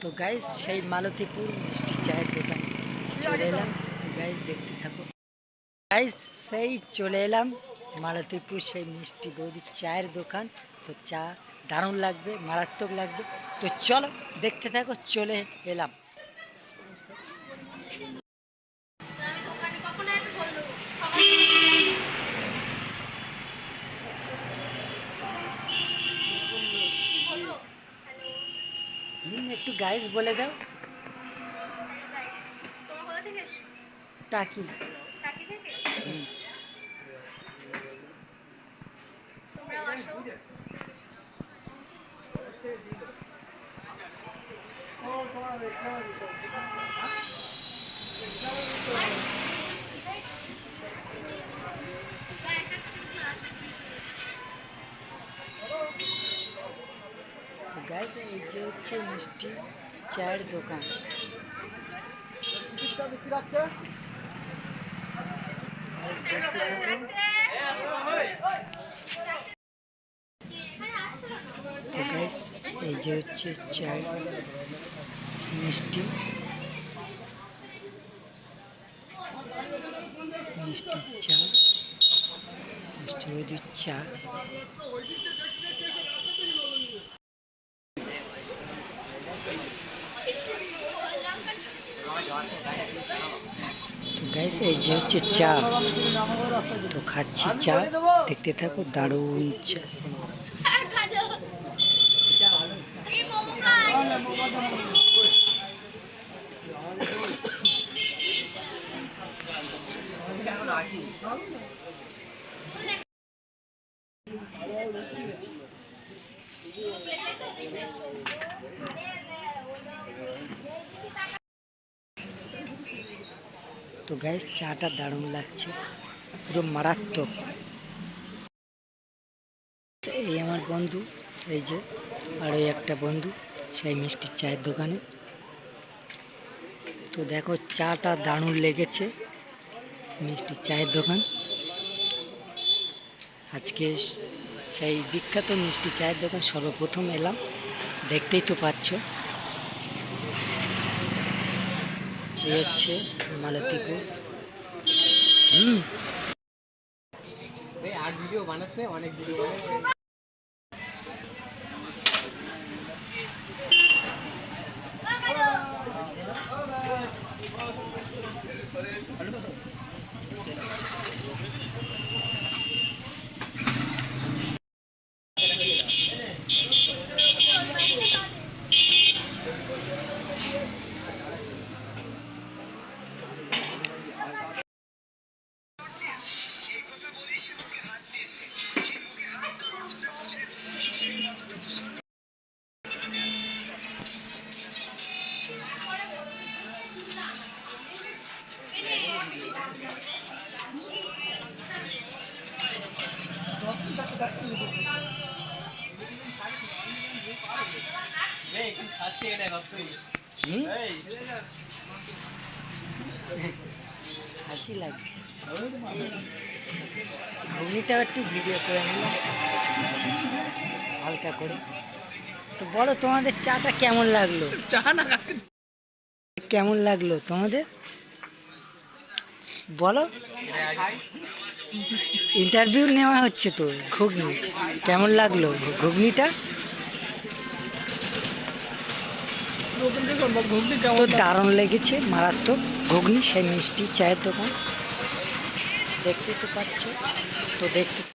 তো গাইজ সেই মালতীপুর মিষ্টি চায়ের দোকান। চলে এলাম। গাইজ দেখতে থাকো। গাইজ সেই চলে এলাম। মালতীপুর সেই মিষ্টি বৌদির চায়ের দোকান। তো চা দারুণ লাগবে, মারাত্মক লাগবে। তো চলো, দেখতে থাকো, চলে এলাম। গাইজ বলে দাও। টাকি Oh, come on, টাকি। on, come হুম। গাইজ এই যে হচ্ছে মিষ্টি চায়ের দোকান তো গাইজ এই যে হচ্ছে চায়ের মিষ্টি। মিষ্টি চা মিষ্টি চা। তো গাইস এই যে হচ্ছে চা। তো খাচ্ছি চা। দেখতে থাকো, দারুণ চা। এই মোমো তো গ্যাস চাটা দারুণ লাগছে। পুরো মারাত্মক। এই আমার বন্ধু, এই যে, আর ওই একটা বন্ধু, সেই মিষ্টির চায়ের দোকানে। তো দেখো, চাটা দারুণ লেগেছে মিষ্টির চায়ের দোকান। আজকে সেই বিখ্যাত মিষ্টি চায়ের দোকান, সর্বপ্রথম এলাম। দেখতেই তো পাচ্ছ। এই হচ্ছে মালতীপুর। হুম। আর ভিডিও বানাচ্ছে অনেক ভিডিও হাসি লাগে ঘুগনিটাও একটু ভিডিও করে নিলাম হালকা করে তো বলো তোমাদের চাটা কেমন লাগল চা না কেমন লাগল তোমাদের বলো ইন্টারভিউ নেওয়া হচ্ছে তো, ঘুগনি। কেমন লাগল ঘুগনিটা? দারুণ লেগেছে, মারাত্মক। ঘুগনি, সেই মিষ্টি, চায়ের দোকান। দেখতে তো পাচ্ছ, তো দেখতে